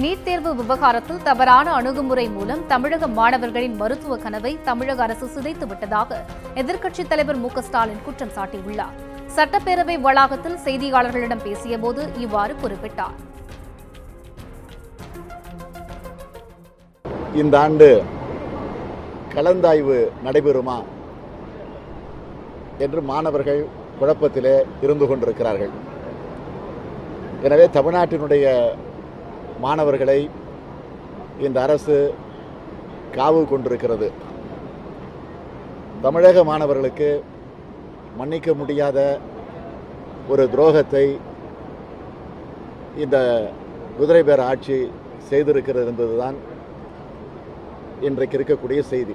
NEET தேர்வு விவகாரத்தில் தவறான அணுகுமுறை மூலம் தமிழக மாணவர்களின் மருத்துவ கனவை தமிழக அரசு சிதைத்து விட்டதாக எதிர்க்கட்சித் தலைவர் மு ஸ்டாலின் குற்றம் சாட்டியுள்ளார். சட்டப்பேரவை வளாகத்தில் செய்தியாளர்களிடம் பேசியபோது இவ்வாறு குறிப்பிட்டார். இந்த ஆண்டு கலந்தாய்வு நடைபெறுமா என்று மாணவர்கள் குழப்பத்திலே இருந்து கொண்டிருக்கிறார்கள். எனவே தமிழ்நாட்டினுடைய மாணவர்களை இந்த அரசு காவு கொண்டிருக்கிறது. தமிழக மாணவர்களுக்கு மன்னிக்க முடியாத ஒரு துரோகத்தை இந்த குதிரை பேர ஆட்சி செய்திருக்கிறது என்பதுதான் இன்றைக்கு இருக்கக்கூடிய செய்தி.